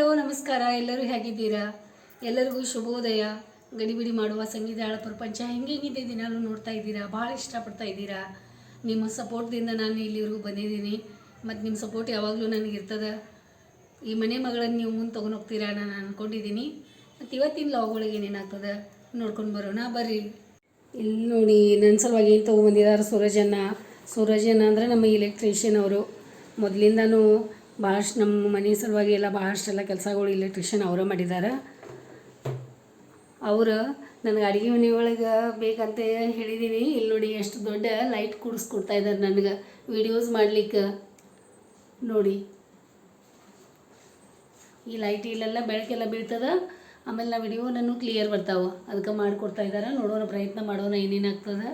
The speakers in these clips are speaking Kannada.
ಹಲೋ, ನಮಸ್ಕಾರ. ಎಲ್ಲರೂ ಹೇಗಿದ್ದೀರಾ? ಎಲ್ಲರಿಗೂ ಶುಭೋದಯ. ಗಡಿಬಿಡಿ ಮಾಡುವ ಸಂಗೀತಾಳ ಪ್ರಪಂಚ ಹೆಂಗೆ ಹೆಂಗಿದೆ ದಿನಾಲೂ ನೋಡ್ತಾ ಇದ್ದೀರಾ? ಭಾಳ ಇಷ್ಟಪಡ್ತಾ ಇದ್ದೀರಾ? ನಿಮ್ಮ ಸಪೋರ್ಟ್ದಿಂದ ನಾನು ಇಲ್ಲಿವರೆಗೂ ಬಂದಿದ್ದೀನಿ. ಮತ್ತು ನಿಮ್ಮ ಸಪೋರ್ಟ್ ಯಾವಾಗಲೂ ನನಗೆ ಇರ್ತದೆ. ಈ ಮನೆ ಮಗಳನ್ನು ನೀವು ಮುಂದೆ ತೊಗೊಂಡು ಹೋಗ್ತೀರಾ ನಾನು ಅಂದ್ಕೊಂಡಿದ್ದೀನಿ ಮತ್ತು ಇವತ್ತಿನ ಲಾಗೊಳಗೆ ಏನೇನಾಗ್ತದೆ ನೋಡ್ಕೊಂಡು ಬರೋಣ. ಬರ್ರಿ. ಇಲ್ಲಿ ನೋಡಿ, ನನ್ನ ಸಲುವಾಗಿ ಏನು ತೊಗೊಂಬಂದಿದ್ದಾರೆ ಸೂರಜನ್ನ. ಸೂರಜನ್ನ ಅಂದರೆ ನಮ್ಮ ಇಲೆಕ್ಟ್ರಿಷಿಯನ್ ಅವರು. ಮೊದಲಿಂದನೂ ಭಾಳಷ್ಟು ನಮ್ಮ ಮನೆ ಸಲುವಾಗಿ ಎಲ್ಲ ಭಾಳಷ್ಟೆಲ್ಲ ಕೆಲಸಗಳು ಇಲೆಕ್ಟ್ರಿಷಿಯನ್ ಅವರೇ ಮಾಡಿದ್ದಾರೆ ಅವರು ನನಗೆ ಅಡುಗೆ ಒಳಗೆ ಬೇಕಂತ ಹೇಳಿದ್ದೀನಿ ಇಲ್ಲಿ ನೋಡಿ ಎಷ್ಟು ದೊಡ್ಡ ಲೈಟ್ ಕೂಡಿಸ್ಕೊಡ್ತಾ ಇದ್ದಾರೆ ನನಗೆ. ವಿಡಿಯೋಸ್ ಮಾಡ್ಲಿಕ್ಕೆ. ನೋಡಿ. ಈ ಲೈಟ್ ಇಲ್ಲೆಲ್ಲ ಬೆಳಕೆಲ್ಲ ಬೀಳ್ತದ. ಆಮೇಲೆ ನಾ ವಿಡಿಯೋ ನಾನು ಕ್ಲಿಯರ್ ಬರ್ತಾವೆ. ಅದಕ್ಕೆ ಮಾಡಿಕೊಡ್ತಾ ಇದ್ದಾರೆ ನೋಡೋಣ ಪ್ರಯತ್ನ ಮಾಡೋಣ ಏನೇನಾಗ್ತದೆ.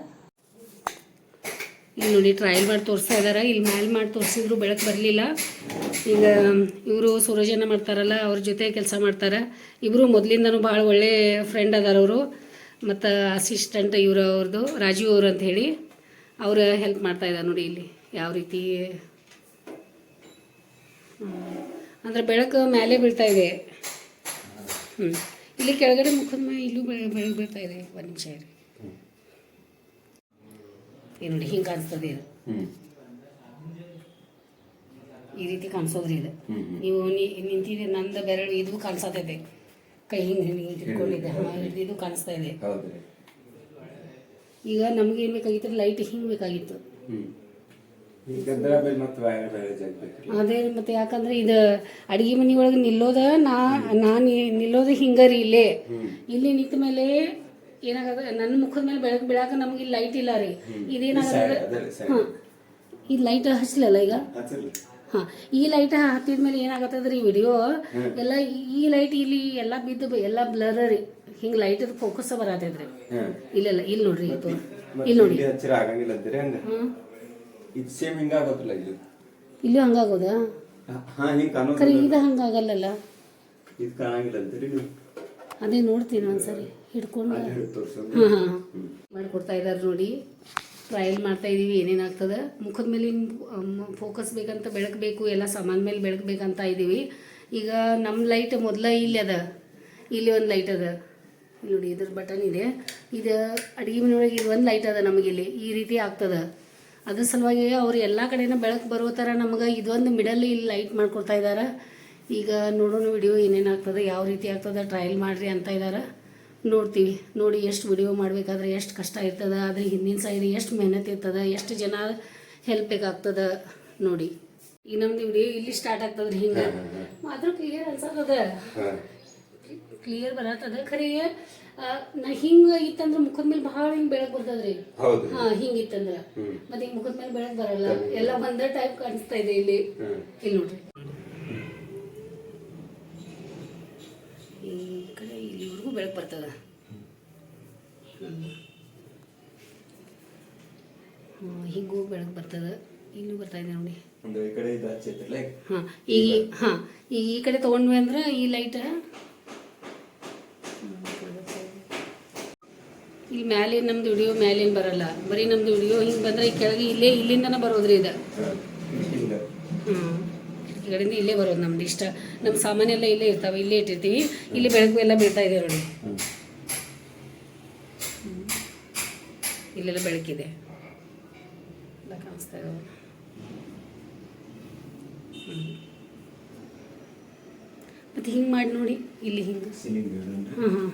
ಇಲ್ಲಿ ನೋಡಿ ಟ್ರಯಲ್ ಮಾಡಿ ತೋರಿಸ್ತಾ ಇದ್ದಾರೆ ಇಲ್ಲಿ ಮ್ಯಾಲೆ ಮಾಡಿ ತೋರಿಸಿದ್ರು ಬೆಳಕು ಬರಲಿಲ್ಲ. ಈಗ ಇವರು ಸೂರಜನ ಮಾಡ್ತಾರಲ್ಲ, ಅವ್ರ ಜೊತೆ ಕೆಲಸ ಮಾಡ್ತಾರೆ. ಇಬ್ಬರು ಮೊದಲಿಂದನೂ ಭಾಳ ಒಳ್ಳೆ ಫ್ರೆಂಡ್ ಅದಾರ ಅವರು. ಮತ್ತು ಅಸಿಸ್ಟೆಂಟ್ ಇವರು ಅವ್ರದ್ದು ರಾಜೀವ್ ಅವರು ಅಂತ ಹೇಳಿ ಅವ್ರು ಹೆಲ್ಪ್ ಮಾಡ್ತಾ ಇದ್ದಾರೆ ನೋಡಿ ಇಲ್ಲಿ, ಯಾವ ರೀತಿ. ಅಂದರೆ ಬೆಳಕು ಮೇಲೆ ಬೀಳ್ತಾ ಇದೆ. ಹ್ಞೂ ಇಲ್ಲಿ ಕೆಳಗಡೆ ಮುಖದ ಮೇಲೆ ಇಲ್ಲೂ ಬೆಳೆ ಬೆಳಕು ಬೀಳ್ತಾ ಇದೆ. ಒಂದು ನಿಮಿಷ ಇರಿ. ಈ ನೋಡಿ ಹಿಂಗೆ ಕಾಣಿಸ್ತದೆ ಇದು. ಈ ರೀತಿ ಕಾಣಿಸೋದ್ರಿ ಇದು. ನೀವು ನಿಂತಿದ್ರೆ ನಿಂತಿದೆ ನಂದು ಬೆರಳು ಇದು ಕಾಣಿಸತೈತೆ ಕೈ ಹಿಂಗೆ ಹಿಂಗೆ ಇಟ್ಕೊಂಡಿದ್ದೆ. ಇದು ಕಾಣಿಸ್ತಾ ಇದೆ. ಈಗ ನಮ್ಗೆ ಏನು ಬೇಕಾಗಿತ್ತು? ಲೈಟ್ ಹಿಂಗೆ ಬೇಕಾಗಿತ್ತು. ಅದೇ ಮತ್ತೆ ಯಾಕಂದ್ರೆ ಇದು ಅಡಿಗೆ ಮನೆ ಒಳಗೆ ನಿಲ್ಲೋದ ನಾ ನಾನು ನಿಲ್ಲೋದು ಹಿಂಗರಿ ಇಲ್ಲೇ. ಇಲ್ಲಿ ನಿಂತ ಮೇಲೆ ಏನಾಗದ? ನನ್ನ ಮುಖದ ಮೇಲೆ ಬೆಳಕು ಬೀಳಾಕ ನಮ್ಗೆ ಇಲ್ಲಿ ಲೈಟ್ ಇಲ್ಲ ರೀ. ಇದೇನಾಗದ? ಹಾಂ ಈ ಲೈಟ್ ಹಚ್ಚಲಲ್ಲ ಈಗ? ಹಾಂ. ಈ ಲೈಟ್ ಹತ್ತಿದ ಮೇಲೆ ಏನಾಗತ್ತದ ರೀ ವಿಡಿಯೋ ಎಲ್ಲ ಈ- ಲೈಟ್ ಇಲ್ಲಿ ಎಲ್ಲ ಬಿದ್ದು ಎಲ್ಲಾ ಬ್ಲರ್ ರೀ. ಹಿಂಗೆ ಲೈಟ್ ಫೋಕಸ್ ಬರತ್ತೈತ್ರಿ ಇಲ್ಲ ಇಲ್ಲ. ಇಲ್ಲಿ ನೋಡ್ರಿ ಇದು. ಇಲ್ಲಿ ನೋಡಿ ಆಗಂಗಿಲ್ಲ ಅಂತೀರಿ ಹಂಗ? ಇದು ಸೇಮ್ ಹಿಂಗಾಗೋದಿಲ್ಲ ಇದು. ಇಲ್ಲೂ ಹಂಗಾಗೋದಾ? ಹಾ ಹಿಂಗ್ ಕಾಣೋದಿಲ್ಲ. ಇದು ಹಂಗಾಗಲ್ಲಲ್ಲ? ಇದು ಕಾಣಂಗಿಲ್ಲ ಅಂತೀರಿ ನೀವು? ಅದೇ ನೋಡ್ತೀನಿ ಒಂದ್ಸರಿ. ಹಿಡ್ಕೊಂಡು ಮಾಡ್ಕೊಡ್ತಾ ಹಿಡಿದು ಹಾಂ ಹಾಂ ಮಾಡಿಕೊಡ್ತಾ ಇದ್ದಾರೆ ನೋಡಿ. ಟ್ರಯಲ್ ಮಾಡ್ತಾ ಇದೀವಿ ಏನೇನಾಗ್ತದೆ ಮುಖದ ಮೇಲೆ ಫೋಕಸ್ ಬೇಕಂತ ಬೆಳಕು ಬೇಕು ಎಲ್ಲ ಸಾಮಾನ್ ಮೇಲೆ ಬೆಳಕಬೇಕಂತ ಇದ್ದೀವಿ ಈಗ ನಮ್ಮ ಲೈಟ್ ಮೊದಲ ಇಲ್ಲಿ ಅದ. ಇಲ್ಲಿ ಒಂದು ಲೈಟ್ ಅದ. ನೋಡಿ ಇದ್ರ ಬಟನ್ ಇದೆ. ಇದು ಅಡುಗೆ ಮನೆಯೊಳಗೆ ಇದು ಒಂದು ಲೈಟ್ ಅದ ನಮಗೆ ಇಲ್ಲಿ. ಈ ರೀತಿ ಆಗ್ತದೆ. ಅದ್ರ ಸಲುವಾಗಿ ಅವ್ರು ಎಲ್ಲ ಕಡೆನೂ ಬೆಳಕು ಬರೋ ಥರ ನಮಗೆ ಇದೊಂದು ಮಿಡಲ್ ಇಲ್ಲಿ ಲೈಟ್ ಮಾಡ್ಕೊಡ್ತಾ ಇದ್ದಾರೆ ಈಗ ನೋಡೋಣ ವಿಡಿಯೋ ಏನೇನು ಆಗ್ತದೆ ಯಾವ ರೀತಿ ಆಗ್ತದೆ ಟ್ರಯಲ್ ಮಾಡಿರಿ ಅಂತ ಇದ್ದಾರೆ ನೋಡ್ತೀವಿ. ನೋಡಿ ಎಷ್ಟು ವಿಡಿಯೋ ಮಾಡಬೇಕಾದ್ರೆ ಎಷ್ಟು ಕಷ್ಟ ಇರ್ತದೆ ಅದ್ರ ಹಿಂದಿನ ಸೈಡ್ ಎಷ್ಟು ಮೆಹನತ್ ಇರ್ತದೆ ಎಷ್ಟು ಜನ ಹೆಲ್ಪ್ ಬೇಕಾಗ್ತದೆ ನೋಡಿ. ಈಗ ನಮ್ದು ವಿಡಿಯೋ ಇಲ್ಲಿ ಸ್ಟಾರ್ಟ್ ಆಗ್ತದ್ರಿ ಹಿಂಗೆ. ಮಾತ್ರ ಕ್ಲಿಯರ್ ಅನ್ಸತ್ತದ ಕ್ಲಿಯರ್ ಬರತ್ತದ? ಖರೀ ನಾ ಹಿಂಗೆ ಇತ್ತಂದ್ರೆ ಮುಖದ ಮೇಲೆ ಭಾಳ ಹಿಂಗೆ ಬೆಳಕು ಬರ್ತದ್ರಿ. ಹಾಂ ಹಾ ಹಿಂಗಿತ್ತಂದ್ರೆ ಮತ್ತೆ ಹಿಂಗೆ ಮುಖದ ಮೇಲೆ ಬೆಳಕ್ ಬರಲ್ಲ. ಎಲ್ಲ ಒಂದೇ ಟೈಪ್ ಕಾಣಿಸ್ತಾ ಇದೆ ಇಲ್ಲಿ. ಇಲ್ಲಿ ನೋಡ್ರಿ ಈ ಕಡೆ ಇಲ್ಲಿವರೆಗೂ ಬೆಳಕು ಬರ್ತದ? ಹಿಂಗೂ ಬೆಳಕು ಬರ್ತದ. ಇಲ್ಲೂ ಬರ್ತಾ ಇದೆ ನೋಡಿ. ಹಾಂ ಈಗ. ಹಾಂ ಈಗ ಈ ಕಡೆ ತೊಗೊಂಡ್ವಿ ಅಂದ್ರೆ ಈ ಲೈಟ್ ಈ ಮ್ಯಾಲೇನು ನಮ್ದು ವಿಡಿಯೋ ಮ್ಯಾಲೇನು ಬರಲ್ಲ. ಬರೀ ನಮ್ದು ವಿಡಿಯೋ ಹಿಂಗೆ ಬಂದ್ರೆ ಈ ಕೆಳಗೆ ಇಲ್ಲೇ ಇಲ್ಲಿಂದನೇ ಬರೋದ್ರಿ ಇದು. ಕಡೆಯಿಂದ ಇಲ್ಲೇ ಬರೋದು ನಮ್ದು ಇಷ್ಟ. ನಮ್ಮ ಸಾಮಾನೆಲ್ಲ ಇಲ್ಲೇ ಇರ್ತಾವೆ ಇಲ್ಲೇ ಇಟ್ಟಿರ್ತೀವಿ. ಇಲ್ಲಿ ಬೆಳಕು ಎಲ್ಲ ಬೀಳ್ತಾ ಇದೆ ನೋಡಿ. ಇಲ್ಲೆಲ್ಲ ಬೆಳಕಿದೆ. ಎಲ್ಲ ಕಾಣಿಸ್ತಾ ಇದಾವೆ ಮತ್ತು ಹಿಂಗೆ ಮಾಡಿ ನೋಡಿ ಇಲ್ಲಿ ಹಿಂಗೆ. ಹಾಂ ಹಾಂ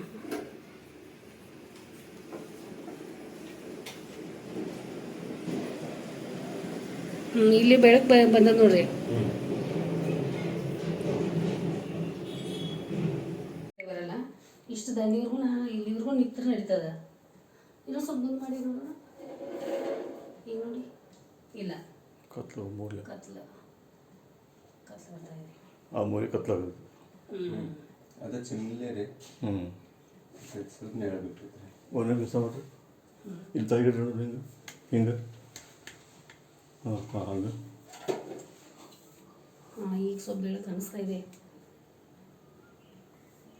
ಹ್ಞೂ ಇಲ್ಲಿ ಬೆಳಕು ಬಂದದ ನೋಡ್ರಿ ಹ್ಮ್ ಬರಲ್ಲ ಇಷ್ಟು ದಂಡಿವರೆಗೂ ನಾ ಇಲ್ಲಿವರೆಗೂ ನಿಂತ್ರೆ ಇನ್ನೊಂದು ಇನ್ನೂ ಸ್ವಲ್ಪ ಮುಂದೆ ಮಾಡಿ ನೋಡೋಣ. ಈಗ ನೋಡಿ. ಇಲ್ಲ. ಕತ್ಲು ಮೂಲೆ ಕತ್ಲು. ಕತ್ಲ ಬರ್ತಾ ಇದೆ. ಆ ಮೂಲೆ ಕತ್ಲಾಗುತ್ತೆ ಹ್ಞೂ ಅದ ಚಿಮ್ಲೆ ರೀ. ಹ್ಞೂ ಸ್ವಲ್ಪ ನೆರಬಿಟ್ಟಿದ್ರಿ ಒಂದೇ ಕೆಲಸ ಮಾಡ್ರಿ ಇಲ್ಲಿ ತೆಗಿಡ್ರಿ ನೋಡ್ರಿ ಹಿಂಗೆ? ಹಿಂಗೆ? ಹಾಂ ಹಾಂ ಹಂಗೆ. ಹಾಂ ಈಗ ಸ್ವಲ್ಪ ಬೆಳಕು ಕಾಣಿಸ್ತಾ ಇದೆ.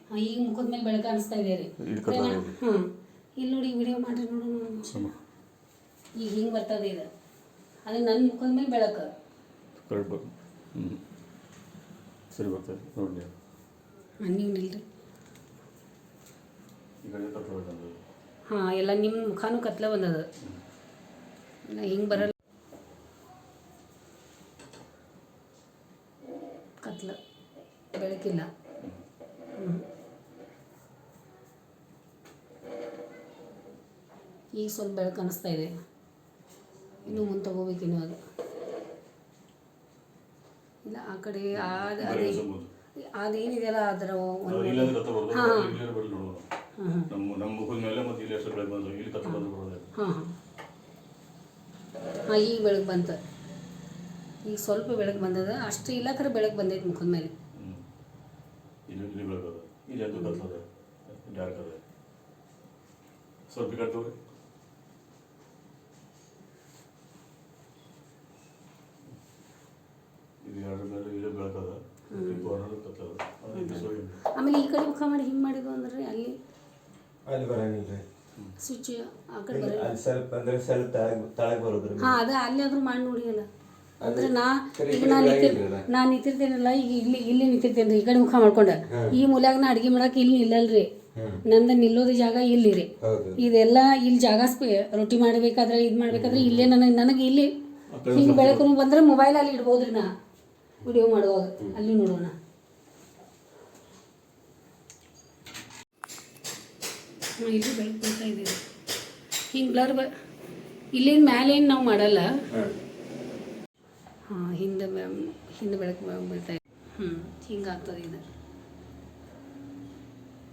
ಹಾಂ ಈಗ ಮುಖದ ಮೇಲೆ ಬೆಳಕು ಅನಿಸ್ತಾ ಇದೆ ರೀ. ಹಾಂ ಇಲ್ಲಿ ನೋಡಿ ವಿಡಿಯೋ ಮಾಡಿ ನೋಡೋಣ ಸಮ. ಈಗ ಹಿಂಗೆ ಬರ್ತದೆ ಇದು. ಅದು ನನ್ನ ಮುಖದ ಮೇಲೆ ಬೆಳಕು. ಕರೆಕ್ಟ್ ಬರ್ ಹ್ಞೂ ಸರಿ ಬರ್ತದೆ ನೋಡಿ ನೀವು. ಹಾಂ ನಿಲ್ರಿ. ಎಲ್ಲ ನಿಮ್ಮ ಮುಖಾನು ಕತ್ಲೆ ಬಂದದ. ಹಿಂಗೆ ಬರಲ್ಲ. ಕತ್ಲ. ಬೆಳಕಿಲ್ಲ ಹ್ಞೂ ಈಗ ಸ್ವಲ್ಪ ಬೆಳಕು ಅನಿಸ್ತಾ ಇದೆ. ಇನ್ನೂ ಮುಂದೆ ತಗೋಬೇಕಿನ್ನು ಅದು ಇಲ್ಲ ಆ ಕಡೆ ಅದೇನಿದೆಯಲ್ಲ ಅದರ ಹಾಂ. ಈಗ ಬೆಳಗ್ಗೆ ಬಂತ. ಈಗ ಸ್ವಲ್ಪ ಬೆಳಗ್ಗೆ ಬಂದದ. ಅಷ್ಟು ಇಲ್ಲ ಕರೆ ಬೆಳಗ್ಗೆ ಬಂದೈತೆ ಮುಖದ ಮೇಲೆ. ಸ್ವಲ್ಪ ಇಲ್ಲಿ ಬೆಳಕದ ಇಲ್ಲಿ ಅದು ಕತ್ತದ ಡಾರ್ಕ್ ಅದ ಸ್ವಲ್ಪ ಈ ಇಲ್ಲಿ ಬೆಳಕದ ಈ ಕಾರ್ನರ್ ಕತ್ತದ ಇದು. ಸೋಗಿ ಆಮೇಲೆ ಈ ಕಡೆ ಮುಖ ಮಾಡಿ ಹಿಂಗೆ ಮಾಡಿದ್ವು ಅಂದ್ರೆ ಅಲ್ಲಿ ಅಲ್ಲಿ ಬರಂಗಿಲ್ಲ. ಸ್ವಿಚ್ ಆ ಕಡೆ ಇಲ್ಲಿ ಅಲ್ಲಿ ಸ್ವಲ್ಪ ಅಂದ್ರೆ ಸ್ವಲ್ಪ ತಳಗ್ ತಳಗ್ ಬರೋದ್ರಿ. ಹಾಂ ಅದ ಅಲ್ಲಿ ಆದ್ರೂ ಮಾಡಿ ನೋಡಿ ಅಲ್ಲ. ಅಂದ್ರೆ ನಾ ಈಗ ನಾನು ನಾ ನಿಂತಿರ್ ನಾ ನಿಂತಿರ್ತೇನಲ್ಲ ಈಗ ಇಲ್ಲಿ ಇಲ್ಲಿ ನಿಂತಿರ್ತೇನೆ ಈ ಕಡೆ ಮುಖ ಮಾಡ್ಕೊಂಡೆ. ಈ ಮೂಲ್ಯಾಗ ನಾ ಅಡುಗೆ ಮಾಡಕ್ಕೆ ಇಲ್ಲಿ ನಿಲ್ಲಲ್ರಿ. ನಂದ ನಿಲ್ಲೋದು ಜಾಗ ಇಲ್ಲಿ ರೀ. ಇದೆಲ್ಲ ಇಲ್ಲಿ ಜಾಗ ಸ್ಪೇ ರೊಟ್ಟಿ ಮಾಡಬೇಕಾದ್ರೆ ಇದು ಮಾಡ್ಬೇಕಾದ್ರೆ ಇಲ್ಲೇ ನನಗೆ ನನಗೆ ಇಲ್ಲಿ ಹಿಂಗೆ ಬೆಳಕು ಬಂದ್ರೆ ಮೊಬೈಲ್ ಅಲ್ಲಿ ಇಡ್ಬೋದ್ರಿ ನಾ. ವಿಡಿಯೋ ಮಾಡುವಾಗ ಅಲ್ಲಿ ನೋಡೋಣ. ಇಲ್ಲಿ ಬೆಳಕು ಬರ್ತಾ ಇದೆ. ಹಿಂಗೆ ಬ್ಲರ್ ಬ ಇಲ್ಲಿಂದ ಮೇಲೆ ಏನು ನಾವು ಮಾಡಲ್ಲ. ಹಾಂ ಹಿಂದೆ ಹಿಂದೆ ಬೆಳಕು ಬೀಳ್ತಾ ಇದೆ. ಹ್ಞೂ ಹಿಂಗೆ ಆಗ್ತದೆ ಇದು.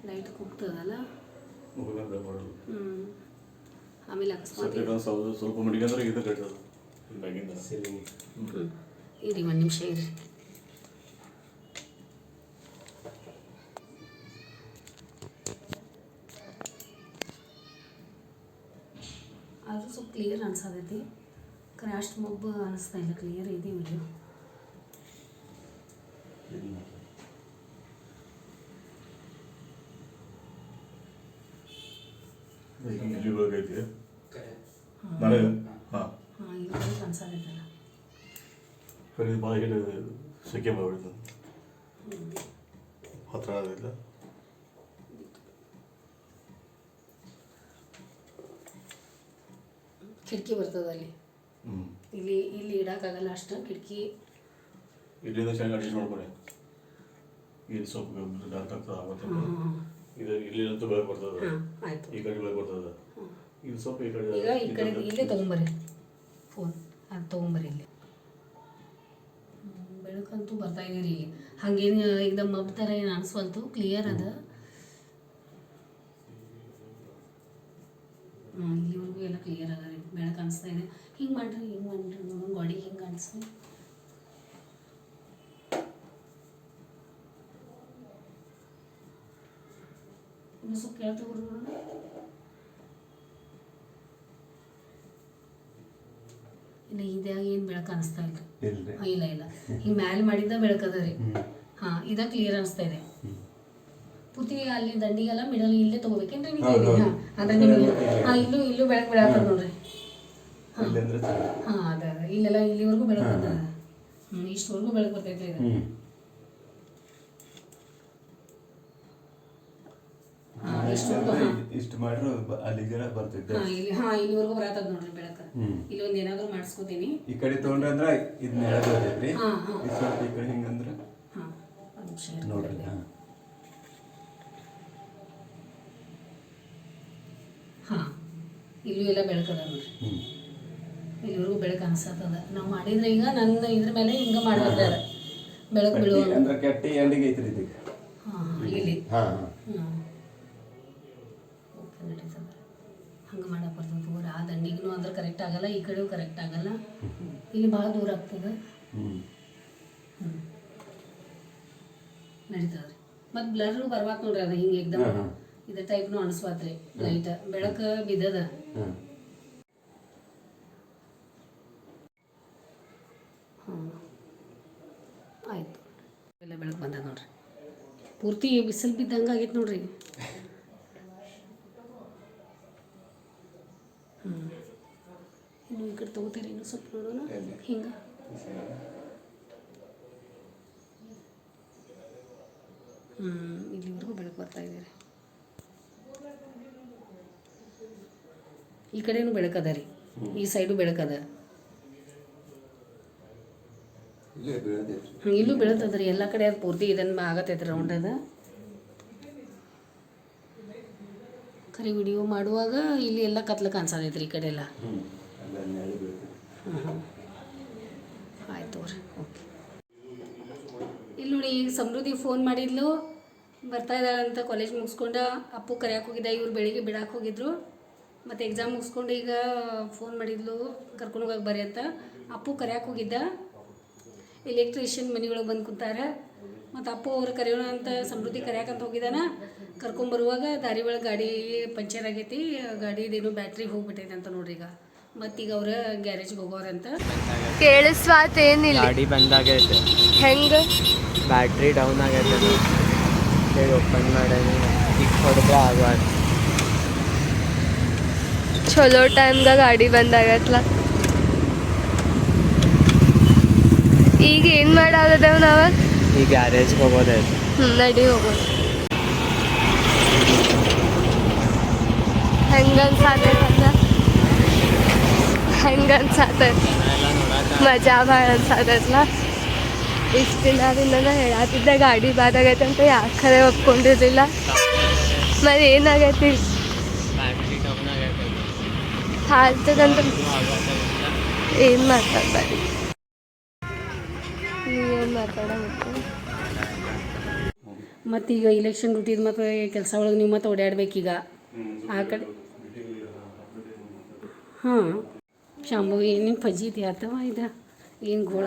ಲೈಟ್ ಕುಗ್ತದಲ್ಲ? ಹ್ಞೂ ಆಮೇಲೆ ಅಕಸ್ಮಾತ್ ಸ್ವಲ್ಪ ಮಡಿಗೆ ಅಂದ್ರೆ ಇದು ಕಟ್ಟದ ಹ್ಞೂ ಇರಿ, ಒಂದು ನಿಮಿಷ ಇರಿ. ಆದರೂ ಸ್ವಲ್ಪ ಕ್ಲಿಯರ್ ಅನ್ಸತೈತಿ. ಕ್ರ್ಯಾಶ್ ಅಷ್ಟು ಮಬ್ಬು ಅನಿಸ್ತಾ ಇಲ್ಲ ಕ್ಲಿಯರ್ ಇದೆ ವಿಡಿಯೋ ಇಲ್ಲಿ ಬೆಳಕೈತಿ ನನಗೆ ಹಾಂ ಹಾಂ ಇಲ್ಲಿ ಅನ್ಸತೈತಲ್ಲ ಕರೆ ಭಾಳ ಹಿಡಿದು ಸೆಕೆ ಮಾಡ್ಬಿಡ್ತು ಹತ್ರ ಕಿಟಕಿ ಬರ್ತದೆ ಅಲ್ಲಿ? ಇಲ್ಲಿ ಇಲ್ಲಿ ಇಡೋಕ್ಕಾಗಲ್ಲ ಅಷ್ಟು ಕಿಟಕಿ. ಇಲ್ಲಿಂದ ಚೆನ್ನಾಗಿ ಅಡ್ಜಸ್ಟ್ ಮಾಡ್ಕೊಡಿ ಇದು ಸ್ವಲ್ಪ ಡಾರ್ಕ್ ಆಗ್ತದೆ ಆಗುತ್ತೆ ಇದು ಇಲ್ಲಿಂದ ಬೆಳಕು ಬರ್ತದೆ. ಈ ಕಡೆ ಬೆಳಕು ಬರ್ತದೆ. ಇದು ಸ್ವಲ್ಪ ಈ ಕಡೆ ಈಗ ಈ ಕಡೆ ಇಲ್ಲೇ ತೊಗೊಂಬರ್ರಿ. ಫೋನ್. ಅದು ತೊಗೊಂಬರ್ರಿ ಇಲ್ಲಿ. ಅಂತೂ ಬರ್ತಾ ಬರ್ತಾಯಿದ್ದೀರಿ ಹಂಗೇನು ಈಗ ಮಬ್ ಥರ ಏನು ಅನಿಸ್ವಲ್ತು? ಕ್ಲಿಯರ್ ಅದ? ಹಾಂ ಇಲ್ಲಿವರೆಗೂ ಎಲ್ಲ ಕ್ಲಿಯರ್ ಅದ ರೀ. ಬೆಳಕು ಅನಿಸ್ತಾ ಇದೆ. ಹಿಂಗೆ ಮಾಡಿರಿ ಹಿಂಗೆ ಮಾಡಿರಿ ನಮ್ಮ ಗಾಡಿ ಹಿಂಗೆ ಅನಿಸ್ರಿ ಇನ್ನೂ ಸ್ವಲ್ಪ ಕೇಳ್ತೀವಿ ಹುಡುಗರು ಇಲ್ಲ ಇದೆ ಏನು ಬೆಳಕು ಅನಿಸ್ತಾ ಇಲ್ಲ. ಇಲ್ಲ ಇಲ್ಲ ಹಿಂಗೆ ಮ್ಯಾಲೆ ಮಾಡಿದ್ದ ಬೆಳಕದ ರೀ. ಹಾಂ ಇದ ಕ್ಲಿಯರ್ ಅನಿಸ್ತಾ ಇದೆ. ಪೂರ್ತಿ ಅಲ್ಲಿ ದಂಡಿಗೆಲ್ಲ ಮಿಡಲ್ ಇಲ್ಲೇ ತೊಗೋಬೇಕೇನ್ರಿ ನೀವು ಅದ ನಿಮಗೆ ಹಾಂ ಇಲ್ಲೂ ಇಲ್ಲೂ ಬೆಳಕು ಬೆಳಕದ ನೋಡ್ರಿ. ಹಾಂ. ಅದ ಇಲ್ಲೆಲ್ಲ ಇಲ್ಲಿವರೆಗೂ ಬೆಳಕು ಹ್ಞೂ ಇಷ್ಟವರೆಗೂ ಬೆಳಕು ಬರ್ತೈತೆ ಇದು. ಇದ್- ಇಷ್ಟು ಮಾಡ್ರು ಬ- ಅಲ್ಲಿಗೆಲ್ಲ ಬರ್ತಿದ್ದೆ. ಹಾ ಇಲ್ಲಿ ಹಾಂ ಇಲ್ಲಿವರೆಗೂ ಬರತ್ತದ ನೋಡ್ರಿ ಬೆಳಕ. ಇಲ್ಲಿ ಒಂದ್ ಏನಾದರೂ ಮಾಡಿಸ್ಕೋತೀನಿ. ಈ ಕಡೆ ತಗೊಂಡ್ರೆ ಅಂದ್ರೆ ಇದನ್ನ ಎಳೆದು ಹಾಂ ಈ ಸ್ವಲ್ಪ ಈ ಕಡೆ ಹಿಂಗಂದ್ರೆ ಹಾಂ ನೋಡ್ರಿ ಹಾ. ಹಾಂ ಇಲ್ಲೂ ಎಲ್ಲ ಬೆಳಕದ ನೋಡ್ರಿ. ಇಲ್ಲಿವರೆಗೂ ಬೆಳಕು ಅನ್ಸತ್ತದ. ನಾವು ಮಾಡಿದ್ರೆ ಈಗ ನನ್ನ ಇದ್ರ ಮೇಲೆ ಹಿಂಗ ಮಾಡ್ತಿದ್ದಾರೆ ಬೆಳಕು ಬೀಳುವ ಕಟ್ಟಿ ಅಂದ್ರೆ ಕಟ್ಟಿ ಎಂಡಿಗೆ ಐತ್ರಿ ಇದಕ್ಕೆ ಹಾಂ ಹಾಂ ಇಲ್ಲಿ. ಹಾ ಹಾಂ. ತಗೋರಿ ಆ ಅಂದ್ರೆ ಕರೆಕ್ಟ್ ಆಗಲ್ಲ ಈ ಕಡೆಯೂ ಕರೆಕ್ಟ್ ಆಗಲ್ಲ. ಇಲ್ಲಿ ಭಾಳ ದೂರ ಆಗ್ತದೆ. ನಡೀತದ್ರಿ ಹ್ಞೂ ಬ್ಲರ್ ಮತ್ತು ನೋಡ್ರಿ ಅದು ಹಿಂಗೆ ಎಕ್ದಮ್ ಇದ ಟೈಪ್ ನು ಟೈಪ್ನು ಅನಿಸ್ಬಾತ್ರಿ ಲೈಟ್ ಬೆಳಕು ಬಿದ್ದದ. ಆಯ್ತು ಹಾಂ. ಆಯಿತು. ಎಲ್ಲ ಬೆಳಕು ಬಂದದ ನೋಡ್ರಿ. ಪೂರ್ತಿ ಬಿಸಿಲು ಬಿದ್ದಂಗೆ ಆಗೈತೆ ನೋಡ್ರಿ ಹ್ಞೂ ಇನ್ನು ಈ ಕಡೆ ತೊಗೋತೀರಿ ಇನ್ನೂ ಸ್ವಲ್ಪ ನೋಡೋಣ ಎಲ್ಲಿ? ಹಿಂಗೆ ಹ್ಞೂ ಇಲ್ಲಿವರೆಗೂ ಬೆಳಕು ಬರ್ತಾ ಇದೆ ರೀ ಈ ಕಡೆನೂ ಬೆಳಕದ ರೀ. ಈ ಸೈಡು ಬೆಳಕದ ಇಲ್ಲೇ ಬೀಳತೈತಿ ಹ್ಮ್, ಇಲ್ಲೂ ಬೀಳ್ತದ ರೀ. ಎಲ್ಲ ಕಡೆ ಅದು ಪೂರ್ತಿ ಇದನ್ನು ಆಗತೈತೆ ರೌಂಡ್ ಅದ. ಖರೆ ವಿಡಿಯೋ ಮಾಡುವಾಗ ಇಲ್ಲಿ ಎಲ್ಲ ಕತ್ಲ ಕಾಣಿಸತೈತೆ ರೀ ಈ ಕಡೆ ಎಲ್ಲ ಹ್ಞೂ ಅಲ್ಲ ನೆರಳು ಬೀಳ್ತೈತಿ ಆಯ್ತು ರೀ ಓಕೆ ಇಲ್ಲಿ ನೋಡಿ ಈಗ ಸಮೃದ್ಧಿ ಫೋನ್ ಮಾಡಿದ್ಲು. ಬರ್ತಾ ಇದ್ದಾರೆ ಅಂತ ಕಾಲೇಜ್ ಮುಗಿಸ್ಕೊಂಡು ಅಪ್ಪು ಕರೆಯಕ್ಕೆ ಹೋಗಿದ್ದ ಇವ್ರು ಬೆಳಿಗ್ಗೆ ಬಿಡಕ್ಕೆ ಹೋಗಿದ್ರು. ಮತ್ತು ಎಕ್ಸಾಮ್ ಮುಗಿಸ್ಕೊಂಡು ಈಗ ಫೋನ್ ಮಾಡಿದ್ಲು ಕರ್ಕೊಂಡು ಹೋಗಕ್ಕೆ ಬರ್ರಿ ಅಂತ. ಅಪ್ಪು ಕರೆಯಕ್ಕೆ ಹೋಗಿದ್ದ. ಎಲೆಕ್ಟ್ರಿಷಿಯನ್ ಮನೆಯೊಳಗೆ ಬಂದು ಕುಂತಾರೆ. ಮತ್ತು ಅಪ್ಪು ಅವ್ರು ಕರೆಯೋಣ ಅಂತ ಸಮೃದ್ಧಿ ಕರೆಯಕ್ಕಂತ ಹೋಗಿದ್ದಾನ ಕರ್ಕೊಂಬರುವಾಗ ದಾರಿ ಒಳಗೆ ಗಾಡಿ ಪಂಚರ್ ಆಗೈತಿ ಗಾಡಿದೇನು ಬ್ಯಾಟ್ರಿ ಹೋಗ್ಬಿಟ್ಟೈತೆ ಅಂತ ನೋಡ್ರಿ ಈಗ. ಮತ್ತೀಗ ಅವ್ರ ಗ್ಯಾರೇಜ್ಗೆ ಹೋಗೋರಂತ ಕೇಳಿಸ್ವಾತೇನಿಲ್ಲ ಗಾಡಿ ಬಂದಾಗೈತೆ. ಹೆಂಗ? ಬ್ಯಾಟ್ರಿ ಡೌನ್ ಆಗೈತೆ ಹೇಳಿ ಓಪನ್ ಮಾಡೀನಿ ಈಗ ಹೊಡೆದ್ರೆ ಆಗಬಾರ್ದು ಚಲೋ ಟೈಮ್ಗ ಗಾಡಿ ಬಂದಾಗತ್ಲ ಈಗ ಏನ್ ಮಾಡಾಗದೇವ್ ನಾವ ಈ ಗ್ಯಾರೇಜ್ಗೆ ಹೋಗೋದೈತೆ ಹ್ಮ್ ನಡಿ ಹೋಗೋಣ ಹೆಂಗನ್ಸಾತೈತಂದ ಹೆಂಗನ್ಸಾತೈತಿ ಮಜಾ ಭಾಳ ಅನ್ಸಾತೈತ್ಲ ಇಷ್ಟು ದಿನದಿಂದ ಹೇಳತ್ತಿದ್ದೆ ಗಾಡಿ ಬಾದಾಗೈತೆ ಅಂತ ಯಾಕೆ ಖರೆ ಒಪ್ಕೊಂಡಿರ್ಲಿಲ್ಲ. ಮತ್ತೆ ಏನಾಗೈತಿ? ಆಗ್ತದಂತ ಏನು ಮಾತಾಡ್ಬೇಡಿ ನೀವೇನು ಮಾತಾಡಬೇಕು? ಮತ್ತೀಗ ಇಲೆಕ್ಷನ್ ಡ್ಯೂಟಿದು ಮತ್ತು ಕೆಲಸ ಒಳಗೆ ನೀವು ಮತ್ತೆ ಓಡಾಡ್ಬೇಕೀಗ ಆ ಕಡೆ ಹಾಂ. ಶಾಂಭವಿ ಏನು ಫಜೀತಿ ಆತವ ಇದು? ಏನು ಗೋಳ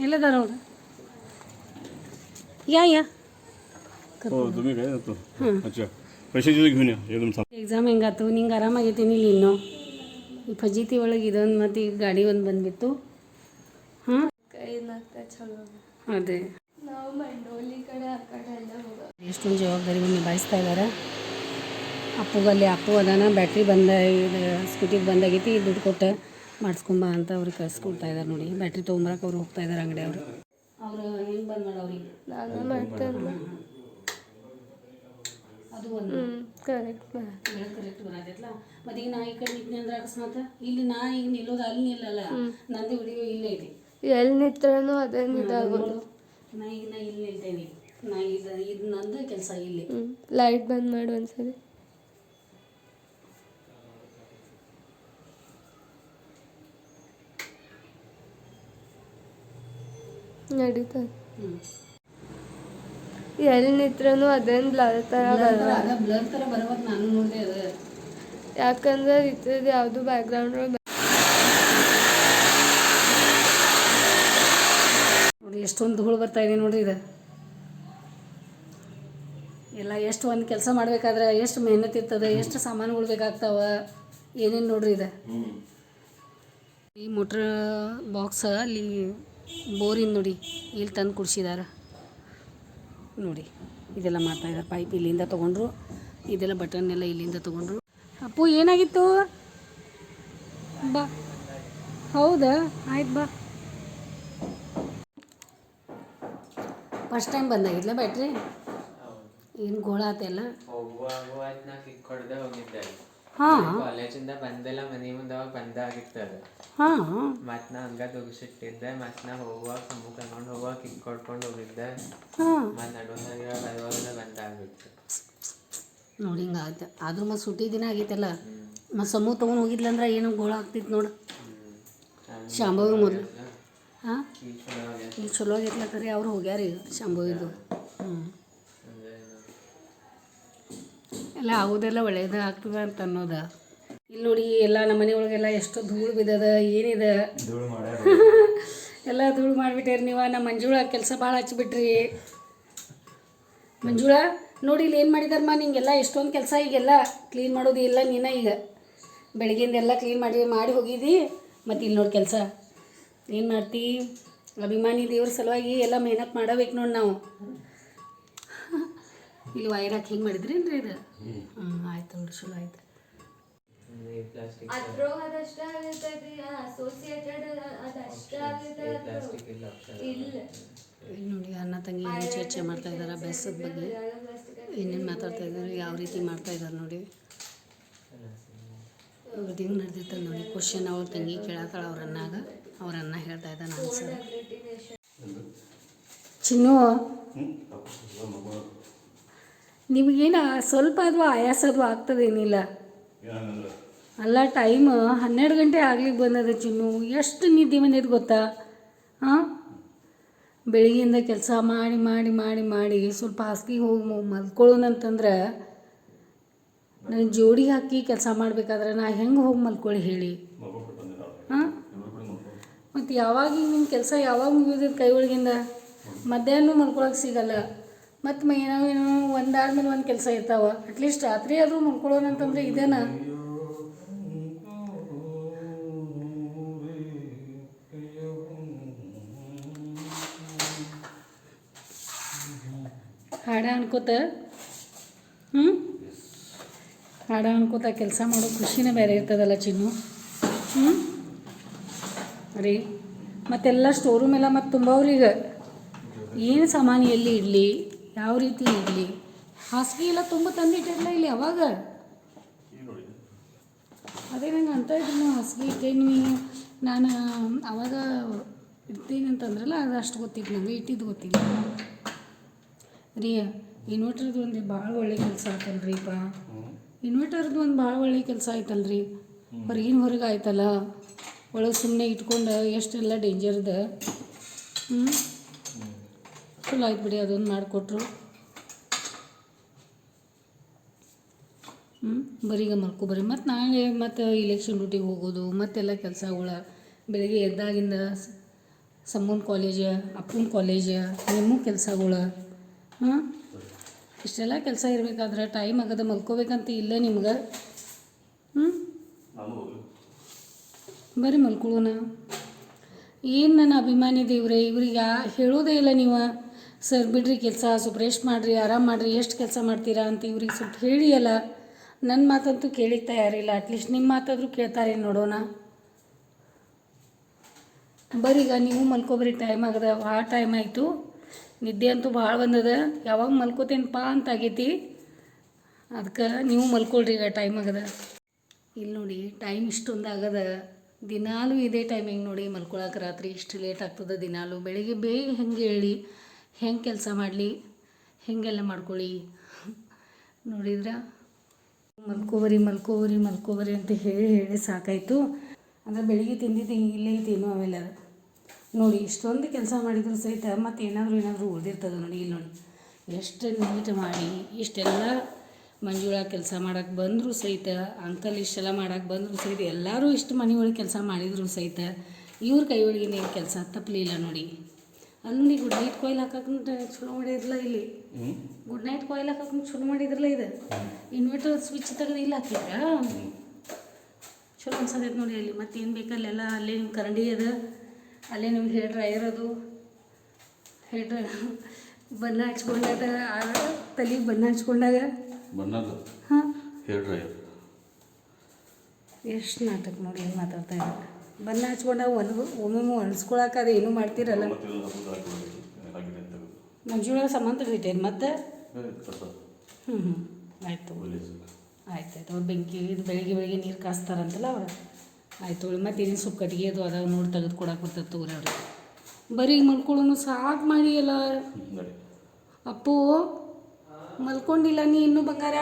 ಎಲ್ಲದಾರ ಅವ್ರು या या हो तुम्ही काय जातो अच्छा पैशाची घेऊन या एकदम सांग ಎಕ್ಸಾಮ್ ಹೆಂಗಾತು ನಿಂಗೆ ಆರಾಮಾಗೈತೇನಿ ಇನ್ನು ಈ ಫಜೀತಿ ಒಳಗೆ ಇದೊಂದು ಮತ್ತು ಈಗ ಗಾಡಿ ಒಂದು ಬಂದ್ಬಿಟ್ಟು ಹಾಂ ಏನಾಗ್ತದೆ ಚಲೋ ಅದೇ ನಾವು ಮಂಡೋಲಿ ಕಡೆ ಆ ಕಡೆ ಎಲ್ಲ ಹೋಗ ಎಷ್ಟೊಂದು ಜವಾಬ್ದಾರಿಗಳು ನಿಭಾಯಿಸ್ತಾ ಇದ್ದಾರೆ ಅಪ್ಪುಗಲ್ಲಿ ಅಪ್ಪು ಅದಾನ ಬ್ಯಾಟ್ರಿ ಬಂದ ಇದು ಸ್ಕೂಟಿಗೆ ಬಂದಾಗೈತಿ ದುಡ್ಡು ಕೊಟ್ಟು ಮಾಡಿಸ್ಕೊಂಬ ಅಂತ ಅವ್ರಿಗೆ ಕಳ್ಸ್ಕೊಡ್ತಾ ಇದ್ದಾರೆ ನೋಡಿ. ಬ್ಯಾಟ್ರಿ ತೊಗೊಂಬರಕ್ಕೆ ಅವ್ರು ಹೋಗ್ತಾ ಇದ್ದಾರೆ ಅಂಗಡಿ ಅವರು. ಅವರು ಹೆಂಗೆ ಬಂದ್ ಮಾಡೋರಿಗೆ ನಾನು ಮಾಡ್ತೇನೆ ಅದು ಒಂದು. ಹ್ಞೂ ಕರೆಕ್ಟ್ ಕರೆಕ್ಟ್ ಬರತೈತಲ್ಲ? ಮತ್ತು ಈಗ ನಾ ಈ ಕಡೆ ನಿಂತ್ನಿ ಅಂದ್ರೆ ಅಕಸ್ಮಾತ್ ಇಲ್ಲಿ ನಾ ಈಗ ನಿಲ್ಲೋದು ಅಲ್ಲಿ ನಿಲ್ಲಲ್ಲ. ನಂದು ವಿಡಿಯೋ ಇಲ್ಲೇ ಇದೆ. ಎಲ್ಲಿ ನಿತ್ರನೂ ಅದೇ ಇದಾಗೋದು ನಾ ಈಗ ನಾ ಇಲ್ಲಿ ನಿಲ್ತೇನೆ. ನಾ ಇದು ಇದು ನಂದು ಕೆಲಸ ಇಲ್ಲಿ. ಲೈಟ್ ಬಂದ್ ಮಾಡು ಒಂದ್ಸರಿ. ನಡೀತದೆ. ಎಲ್ಲಿ ನಿತ್ರನೂ ಅದೇನು ಬ್ಲರ್ ಥರ ಬರಲ್ಲ. ಅದ ಬ್ಲರ್ ಥರ ನಾನು ನೋಡಿದೆ ಅದು. ಯಾಕಂದ್ರೆ ಇದ್ರದ್ದು ಯಾವುದು ಬ್ಯಾಕ್ಗ್ರೌಂಡ್ ನೋಡಿ ಎಷ್ಟೊಂದು ಧೂಳು ಬರ್ತಾ ಇದೆ ನೋಡ್ರಿ ಇದು. ಎಲ್ಲ ಎಷ್ಟು ಒಂದು ಕೆಲಸ ಮಾಡ್ಬೇಕಾದ್ರೆ ಎಷ್ಟು ಮೆಹನತ್ ಇರ್ತದೆ ಎಷ್ಟು ಸಾಮಾನುಗಳು ಬೇಕಾಗ್ತಾವ ಏನೇನು ನೋಡ್ರಿ ಇದು. ಈ ಮೋಟ್ರ್ ಬಾಕ್ಸ್ ಅಲ್ಲಿ ಬೋರಿನ ನೋಡಿ ಇಲ್ಲಿ ತಂದು ಕುಡ್ಸಿದಾರೆ. ನೋಡಿ, ಇದೆಲ್ಲ ಮಾಡ್ತಾ ಇದ್ದಾರೆ ಪೈಪ್ ಇಲ್ಲಿಂದ ತೊಗೊಂಡ್ರು, ಇದೆಲ್ಲ ಬಟನ್ ಎಲ್ಲ ಇಲ್ಲಿಂದ ತೊಗೊಂಡ್ರು. ಅಪ್ಪು, ಏನಾಗಿತ್ತು? ಬಾ. ಹೌದಾ? ಆಯ್ತು ಬಾ. ಫಸ್ಟ್ ಟೈಮ್ ಬಂದಾಗಿಲ್ಲ ಬ್ಯಾಟ್ರಿ ಏನು ಗೋಳ ಆತೆಲ್ಲ ಕಾಲೇಜಿಂದ ಬಂದೆಲ್ಲ ಮನೆ ಮುಂದೆ ಅವಾಗ ಬಂದಾಗಿತ್ತು ಅದು. ಹಾಂ. ಮತ್ ನಾ ಹಂಗ ತುಗಿಸಿಟ್ಟಿದ್ದೆ ಮತ್ ನಾ ಹೋಗುವಾಗ ಕಮ್ಮು ಕರ್ಕೊಂಡು ಹೋಗುವಾಗ ಕಿಕ್ ಕೊಡ್ಕೊಂಡು ಹೋಗಿದ್ದೆ. ಮತ್ ನಡುವಾಗ ಬರುವಾಗೆಲ್ಲ ಬಂದಾಗಿತ್ತು ನೋಡಿ ಹಿಂಗೆ ಆಯ್ತು. ಆದ್ರೂ ಮತ್ತು ಸುಟ್ಟಿ ದಿನ ಆಗೈತಲ್ಲ. ಮತ್ತು ಸಮೂಹ ತೊಗೊಂಡು ಹೋಗಿದ್ಲಂದ್ರೆ ಏನೋ ಗೋಳ ಆಗ್ತಿತ್ತು ನೋಡು. ಶಾಂಭವಿ ಮೊದಲು. ಹಾಂ? ಈಗ ಚಲೋ ಆಗೈತೆ. ರೀ ಅವ್ರು ಹೋಗ್ಯಾರ ಈಗ ಶಾಂಭವಿದು. ಹ್ಞೂ ಅಂದ್ರೆ ಏನು? ಎಲ್ಲ ಆಗೋದೆಲ್ಲ ಒಳ್ಳೇದು ಆಗ್ತದ ಅಂತ ಅನ್ನೋದ? ಇಲ್ಲಿ ನೋಡಿ ಎಲ್ಲ ನಮ್ಮ ಮನೆಯೊಳಗೆಲ್ಲ ಎಷ್ಟು ಧೂಳು ಬಿದ್ದದ ಏನಿದೆ? ಎಲ್ಲ ಧೂಳು ಮಾಡಿಬಿಟ್ಟಿರಿ ನೀವು ನಮ್ಮ ಮಂಜುಳ ಕೆಲಸ ಭಾಳ ಹಚ್ಚಿಬಿಟ್ರಿ ಮಂಜುಳ ನೋಡಿ ಇಲ್ಲಿ ಏನು ಮಾಡಿದಾರಮ್ಮ ನಿಂಗೆಲ್ಲ ಎಷ್ಟೊಂದು ಕೆಲಸ ಈಗೆಲ್ಲ ಕ್ಲೀನ್ ಮಾಡೋದು ಇಲ್ಲ ನೀನ ಈಗ. ಬೆಳಗ್ಗಿಂದ ಎಲ್ಲ ಕ್ಲೀನ್ ಮಾಡಿ ಮಾಡಿ ಹೋಗಿದ್ದಿ ಮತ್ತು ಇಲ್ಲಿ ನೋಡಿ ಕೆಲಸ. ಏನು ಮಾಡ್ತೀವಿ ಅಭಿಮಾನಿ ದೇವ್ರ ಸಲುವಾಗಿ ಎಲ್ಲ ಮೆಹನತ್ ಮಾಡಬೇಕು ನೋಡಿ ನಾವು. ಇಲ್ಲಿ ವೈರ್ ಹಾಕಿ ಹಿಂಗೆ ಮಾಡಿದ್ರೇನ್ರಿ ಇದು? ಹ್ಞೂ ಆಯ್ತು ನೋಡಿ ಚಲೋ ಆಯ್ತು. ಇಲ್ಲ ನೋಡಿ ಅಣ್ಣ ತಂಗಿ ಏನು ಚರ್ಚೆ ಮಾಡ್ತಾ ಇದ್ದಾರೆ ಅಭ್ಯಾಸದ ಬಗ್ಗೆ. ಏನೇನು ಮಾತಾಡ್ತಾ ಇದ್ದಾರೆ ಯಾವ ರೀತಿ ಮಾಡ್ತಾ ಇದ್ದಾರೆ ನೋಡಿ. ಅವ್ರದ್ದು ಹಿಂಗೆ ನಡೆದಿರ್ತದೆ ನೋಡಿ ಕ್ವಶನ್ ಅವ್ರ ತಂಗಿ ಕೇಳತ್ತಾಳ ಅವ್ರ ಅನ್ನಾಗ ಅವ್ರ ಅನ್ನ ಹೇಳ್ತಾ ಇದ್ದಾನೆ ಆನ್ಸರ್ ಚಿನ್ನು? ನಿಮಗೇನು ಸ್ವಲ್ಪ ಅದು ಆಯಾಸ ಅದು ಆಗ್ತದೇನಿಲ್ಲ ಅಲ್ಲ ಟೈಮ್ ಹನ್ನೆರಡು ಗಂಟೆ ಆಗ್ಲಿಕ್ಕೆ ಬಂದದ ಚಿನ್ನು. ಎಷ್ಟು ನಿದ್ದೆ ಬಂದಿದ್ದು ಗೊತ್ತಾ? ಹಾಂ ಬೆಳಿಗ್ಗೆಯಿಂದ ಕೆಲಸ ಮಾಡಿ ಮಾಡಿ ಮಾಡಿ ಮಾಡಿ ಸ್ವಲ್ಪ ಹಾಸಿಗೆ ಹೋಗಿ ಮಲ್ಕೊಳ್ಳೋಣಂತಂದ್ರೆ ನನ್ನ ಜೋಡಿ ಹಾಕಿ ಕೆಲಸ ಮಾಡಬೇಕಾದ್ರೆ ನಾ ಹೆಂಗೆ ಹೋಗಿ ಮಲ್ಕೊಳ್ಳಿ ಹೇಳಿ. ಹಾಂ ಮತ್ತು ಯಾವಾಗ ನಿಮ್ಮ ಕೆಲಸ ಯಾವಾಗ ಮುಗಿದ ಕೈ ಒಳಗಿಂದ ಮಧ್ಯಾಹ್ನ ಮಲ್ಕೊಳಕ್ಕೆ ಸಿಗಲ್ಲ. ಮತ್ತು ಏನೋ ಏನೋ ಒಂದಾದ್ಮೇಲೆ ಒಂದು ಕೆಲಸ ಇರ್ತಾವ. ಅಟ್ಲೀಸ್ಟ್ ರಾತ್ರಿ ಆದರೂ ಮಲ್ಕೊಳ್ಳೋಣ ಅಂತಂದ್ರೆ ಇದೇನ? ಹಾಡ ಅನ್ಕೋತ? ಹ್ಞೂ ಹಾಡ ಅನ್ಕೋತ ಕೆಲಸ ಮಾಡೋ ಖುಷಿನೇ ಬೇರೆ ಇರ್ತದಲ್ಲ ಚಿನ್ನು. ಹ್ಞೂ ರೀ ಮತ್ತೆಲ್ಲ ಸ್ಟೋರ್ ರೂಮ್ ಎಲ್ಲ ಮತ್ತು ತುಂಬವ್ರೀಗ. ಏನು ಸಾಮಾನು ಎಲ್ಲಿ ಇಡಲಿ? ಯಾವ ರೀತಿ ಇರಲಿ? ಹಾಸಿಗೆ ಎಲ್ಲ ತುಂಬ ತಂದಿಟ್ಟಿರಲ್ಲ ಇಲ್ಲಿ ಅವಾಗ? ಅದೇ ನಂಗೆ ಅಂತ ಇದ್ದೀನಿ ಹಾಸಿಗೆ ಇಟ್ಟೇನಿ, ನಾನು, ಅವಾಗ ಇರ್ತೀನಿ ಅಂತಂದ್ರಲ್ಲ, ಅದು ಅಷ್ಟು ಗೊತ್ತಿತ್ತು ನನಗೆ ಇಟ್ಟಿದ್ದು ಗೊತ್ತಿಲ್ಲ. ರೀ ಇನ್ವರ್ಟರ್ದು ಒಂದು ಭಾಳ ಒಳ್ಳೆ ಕೆಲಸ ಆಯ್ತಲ್ರಿಪ್ಪ ಇನ್ವರ್ಟರ್ದು ಒಂದು ಭಾಳ ಒಳ್ಳೆ ಕೆಲಸ ಆಯ್ತಲ್ರಿ ಹೊರಗಿನ ಹೊರಗೆ ಆಯ್ತಲ್ಲ, ಒಳಗೆ ಸುಮ್ಮನೆ ಇಟ್ಕೊಂಡು ಎಷ್ಟೆಲ್ಲ ಡೇಂಜರ್ದ ಹ್ಞೂ ಚಲೋ ಆಯ್ತು ಬಿಡಿ, ಅದೊಂದು ಮಾಡಿಕೊಟ್ರು. ಹ್ಞೂ ಬರೀಗ ಮಲ್ಕೊ ಬರ್ರಿ ಮತ್ತು ನಾಳೆ ಮತ್ತು ಇಲೆಕ್ಷನ್ ಡ್ಯೂಟಿಗೆ ಹೋಗೋದು ಮತ್ತೆಲ್ಲ ಕೆಲಸಗಳ, ಬೆಳಗ್ಗೆ ಎದ್ದಾಗಿಂದ ಸಮ್ಮೂನ್ ಕಾಲೇಜ ಅಪ್ಪನ ಕಾಲೇಜ ನಿಮ್ಮ ಕೆಲಸಗಳು ಹಾಂ ಇಷ್ಟೆಲ್ಲ ಕೆಲಸ ಇರಬೇಕಾದ್ರೆ ಟೈಮ್ ಆಗದ ಮಲ್ಕೋಬೇಕಂತ ಇಲ್ಲ ನಿಮ್ಗೆ. ಹ್ಞೂ ಬರೀ ಮಲ್ಕೊಳ್ಳೋಣ ಏನು ನನ್ನ ಅಭಿಮಾನಿ ದೇವ್ರೆ, ಇವ್ರಿಗೆ ಯಾ, ಹೇಳೋದೇ ಇಲ್ಲ ನೀವು. ಸರ್, ಬಿಡ್ರಿ ಕೆಲಸ ರೆಸ್ಟ್ ಮಾಡಿರಿ, ಆರಾಮ್ ಮಾಡಿರಿ, ಎಷ್ಟು ಕೆಲಸ ಮಾಡ್ತೀರಾ? ಅಂತ ಇವ್ರಿಗೆ ಸ್ವಲ್ಪ ಹೇಳಿ ಅಲ್ಲ. ನನ್ನ ಮಾತಂತೂ ಕೇಳಿಕ್ಕೆ ತಯಾರಿಲ್ಲ ಅಟ್ಲೀಸ್ಟ್ ನಿಮ್ಮ ಮಾತಾದರೂ ಕೇಳ್ತಾರೆ ನೋಡೋಣ. ಬರೀಗ ನೀವು ಮಲ್ಕೊಬ್ರಿ ಟೈಮ್ ಆಗದ ಭಾಳ ಟೈಮ್ ಆಯಿತು. ನಿದ್ದೆ ಅಂತೂ ಭಾಳ ಬಂದದ. ಯಾವಾಗ ಮಲ್ಕೋತೇನಪ್ಪ ಅಂತ ಆಗೈತಿ. ಅದಕ್ಕೆ ನೀವು ಮಲ್ಕೊಳ್ರಿ ಈಗ ಟೈಮ್ ಆಗದ. ಇಲ್ಲಿ ನೋಡಿ ಟೈಮ್ ಇಷ್ಟೊಂದು ಆಗದ. ದಿನಾಲೂ ಇದೇ ಟೈಮಿಂಗ್ ನೋಡಿ ಮಲ್ಕೊಳಕ್ಕೆ ರಾತ್ರಿ ಇಷ್ಟು ಲೇಟ್ ಆಗ್ತದೆ ದಿನಾಲೂ. ಬೆಳಿಗ್ಗೆ ಬೇಗ ಹೆಂಗೆ ಹೇಳಿ ಹೆಂಗೆ ಕೆಲಸ ಮಾಡಲಿ? ಹೆಂಗೆಲ್ಲ ಮಾಡ್ಕೊಳ್ಳಿ? ನೋಡಿದ್ರ? ಮಲ್ಕೋಬರಿ ಮಲ್ಕೋಬರಿ ಮಲ್ಕೋಬರಿ ಅಂತ ಹೇಳಿ ಹೇಳಿ ಸಾಕಾಯಿತು. ಅಂದರೆ ಬೆಳಿಗ್ಗೆ ತಿಂದಿದ್ದು ಇಲ್ಲೇ ಐತೇನೋ ಅವೆಲ್ಲ ನೋಡಿ, ಇಷ್ಟೊಂದು ಕೆಲಸ ಮಾಡಿದ್ರು ಸಹಿತ ಮತ್ತು ಏನಾದರೂ ಏನಾದರೂ ಉಳಿದಿರ್ತದೆ ನೋಡಿ ಇಲ್ಲಿ ನೋಡಿ. ಎಷ್ಟು ನೀಟ್ ಮಾಡಿ, ಇಷ್ಟೆಲ್ಲ ಮಂಜುಳ ಕೆಲಸ ಮಾಡೋಕ್ಕೆ ಬಂದರೂ ಸಹಿತ, ಅಂಕಲ್ ಇಷ್ಟೆಲ್ಲ ಮಾಡೋಕ್ಕೆ ಬಂದರೂ ಸಹಿತ, ಎಲ್ಲರೂ ಇಷ್ಟು ಮನೆಯೊಳಗೆ ಕೆಲಸ ಮಾಡಿದರೂ ಸಹಿತ, ಇವ್ರ ಕೈ ಒಳಗಿನ ಏನು ಕೆಲಸ? ತಪ್ಪಲಿಲ್ಲ ನೋಡಿ. ಅಲ್ಲಿ ನೋಡಿ ಗುಡ್ ನೈಟ್ ಕೊಯ್ಲ್ ಹಾಕಕ್ಕೆ ಚಲೋ ಮಾಡಿದ್ರಲ್ಲ ಇಲ್ಲಿ. ಗುಡ್ ನೈಟ್ ಕೊಯ್ಲ್ ಹಾಕಕ್ಕೆ ಚಲೋ ಮಾಡಿದ್ರಲ್ಲ ಇದು. ಇನ್ವರ್ಟರ್ ಸ್ವಿಚ್ ತೆಗೆದು ಇಲ್ಲಿ ಹಾಕಿದ್ರಾ? ಚಲೋ ಅನ್ಸದೈತೆ ನೋಡಿ ಅಲ್ಲಿ. ಮತ್ತೇನು ಬೇಕಲ್ಲೆಲ್ಲ ಅಲ್ಲೇ ನಿಮ್ಮ ಕರಂಡಿ ಅದ ಅಲ್ಲೇ ನಿಮ್ಗೆ ಹೇರ್ ಡ್ರೈಯರ್ ಅದು. ಹೇರ್ ಡ್ರೈ ಬಣ್ಣ ಹಚ್ಕೊಂಡಾಗ ತಲೆಗೆ ಬಣ್ಣ ಹಚ್ಕೊಂಡಾಗ. ಬಣ್ಣದ ಹಾಂ. ಹೇರ್ ಡ್ರೈಯರ್ ಎಷ್ಟು ನಾಟಕ ನೋಡಿ ಏನು ಮಾತಾಡ್ತಾ ಇದ್ದಾರೆ ಬಣ್ಣ ಹಚ್ಕೊಂಡಾಗ ಒಣಗು ಒಮ್ಮೊಮ್ಮೆ ಹೊಲಿಸ್ಕೊಳಕ್ಕೆ ಅದು ಏನೂ ಮಾಡ್ತೀರಲ್ಲ? ಮಂಜುಳ ಸಂಬಂಧ ಇಟ್ಟೇನು ಮತ್ತೆ? ಆಯ್ತು ಹ್ಞೂ ಆಯಿತು. ಆಯ್ತು ಅವ್ರು ಬೆಂಕಿ ಇದು ಬೆಳಿಗ್ಗೆ ಬೆಳಿಗ್ಗೆ ನೀರು ಕಾಸ್ತಾರಂತಲ್ಲ ಅವ್ರು? ಆಯ್ತು ಒಳ್ಳೆ ಮತ್ತೆ ಏನೇನು ಸುಪ್ ಕಟ್ಟಿಗೆ ಅದು ಅದಾವ ನೋಡಿ ತೆಗೆದು ಕೊಡಕ್ಕೆ ಬರ್ತದೆ ತಗೋರಿ ಅವ್ರಿಗೆ. ಬರೀ ಮಲ್ಕೊಳ್ಳೋನು ಸಾಕು ಮಾಡಿ ಎಲ್ಲ ಅಪ್ಪು, ಮಲ್ಕೊಂಡಿಲ್ಲ ನೀ ಇನ್ನೂ ಬಂಗಾರ?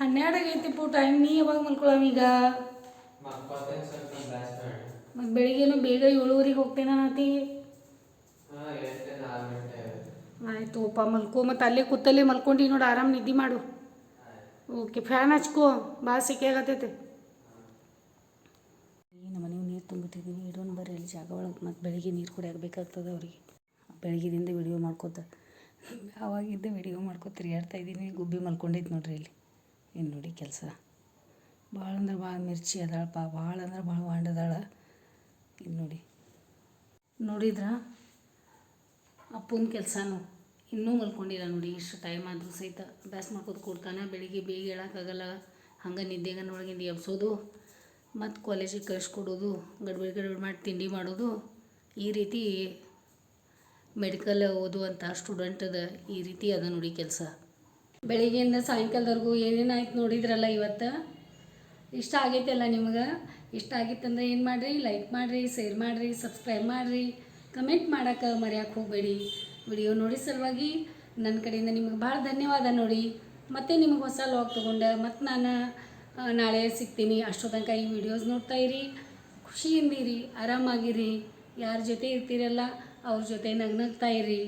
ಹನ್ನೆರಡು ಪೂ ಟೈಮ್ ನೀ ಯಾವಾಗ ಮಲ್ಕೊಳಮ್ ಈಗ ಮಕ್ಕೋತೇನೆ ಸ್ವಲ್ಪ ಬ್ಲಾಸ್ಟ್ ಮಾಡಿ ಮತ್ತು ಬೆಳಿಗ್ಗೆನೂ ಬೇಗ ಏಳುವರೆಗೆ ಹೋಗ್ತೇನೆ ನಾತಿ ಆಯ್ತು ಅಪ್ಪ ಮಲ್ಕೋ ಮತ್ತು ಅಲ್ಲೇ ಕೂತಲ್ಲೇ ಮಲ್ಕೊಂಡು ನೋಡಿ ಆರಾಮ್ ನಿದ್ದೆ ಮಾಡು. ಓಕೆ ಫ್ಯಾನ್ ಹಚ್ಕೋ ಭಾಳ ಸೆಕೆ ಆಗತ್ತೈತೆ. ನಮ್ಮ ಮನೆಗೆ ನೀರು ತುಂಬಿಟ್ಟಿದ್ದೀನಿ ಇಡೋಣ ಬರ್ರಿ ಅಲ್ಲಿ ಜಾಗ ಒಳಗೆ. ಮತ್ತು ಬೆಳಿಗ್ಗೆ ನೀರು ಕುಡಿಯಕ್ಕೆ ಬೇಕಾಗ್ತದೆ ಅವ್ರಿಗೆ. ಬೆಳಗ್ಗೆದಿಂದ ವಿಡಿಯೋ ಮಾಡ್ಕೋತ ಆವಾಗಿದ್ದ ವಿಡಿಯೋ ಮಾಡ್ಕೊ ತಿರುಗಾಡ್ತಾ ಇದ್ದೀನಿ ಗುಬ್ಬಿ ಮಲ್ಕೊಂಡೈತೆ ನೋಡ್ರಿ ಇಲ್ಲಿ. ಇನ್ನು ನೋಡಿ ಕೆಲಸ. ಭಾಳ ಅಂದ್ರೆ ಭಾಳ ಮಿರ್ಚಿ ಅದಾಳಪ್ಪ ಭಾಳ ಅಂದ್ರೆ ಭಾಳ ವಾಂಡದಾಳ ಇಲ್ಲಿ ನೋಡಿ. ನೋಡಿದ್ರಾ? ಅಪ್ಪನ ಕೆಲಸನೂ ಇನ್ನೂ ಮಲ್ಕೊಂಡಿಲ್ಲ ನೋಡಿ, ಇಷ್ಟು ಟೈಮ್ ಆದರೂ ಸಹಿತ ಅಭ್ಯಾಸ ಮಾಡ್ಕೋದು ಕೊಡ್ತಾನೆ, ಬೆಳಿಗ್ಗೆ ಬೇಗ ಹೇಳೋಕ್ಕಾಗಲ್ಲ, ಹಂಗೆ ಒಳಗಿಂದ ಎಬ್ಸೋದು, ಮತ್ತು ಕಾಲೇಜಿಗೆ ಕಳಿಸ್ಕೊಡೋದು, ಗಡ್ಬಡಿ ಗಡ್ಬಡಿ ಮಾಡಿ ತಿಂಡಿ ಮಾಡೋದು, ಈ ರೀತಿ ಮೆಡಿಕಲ್ ಓದುವಂಥ ಸ್ಟೂಡೆಂಟದ ಈ ರೀತಿ ಅದ ನೋಡಿ ಕೆಲಸ. ಬೆಳಿಗ್ಗೆಯಿಂದ ಸಾಯಂಕಾಲದವರೆಗೂ ಏನೇನಾಯ್ತು ನೋಡಿದ್ರಲ್ಲ ಇವತ್ತು? ಇಷ್ಟ ಆಗೈತಲ್ಲ ನಿಮ್ಗೆ? ಇಷ್ಟ ಆಗಿತ್ತಂದ್ರೆ ಏನು ಮಾಡಿರಿ? ಲೈಕ್ ಮಾಡಿರಿ ಶೇರ್ ಮಾಡಿರಿ ಸಬ್ಸ್ಕ್ರೈಬ್ ಮಾಡಿರಿ. ಕಮೆಂಟ್ ಮಾಡೋಕೆ ಮರೆಯೋಕೆ ಹೋಗಬೇಡಿ. ವಿಡಿಯೋ ನೋಡಿ ಸಲುವಾಗಿ ನನ್ನ ಕಡೆಯಿಂದ ನಿಮಗೆ ಭಾಳ ಧನ್ಯವಾದ ನೋಡಿ. ಮತ್ತೆ ನಿಮಗೆ ಹೊಸ ಲಾಗ್ ತೊಗೊಂಡೆ ಮತ್ತು ನಾನು ನಾಳೆ ಸಿಗ್ತೀನಿ. ಅಷ್ಟೋ ತನಕ ಈ ವಿಡಿಯೋಸ್ ನೋಡ್ತಾ ಇರಿ. ಖುಷಿಯಿಂದಿರಿ ಆರಾಮಾಗಿರಿ. ಯಾರ ಜೊತೆ ಇರ್ತೀರಲ್ಲ, ಅವ್ರ ಜೊತೆ ನಗ್ನಗ್ತಾ ಇರಿ.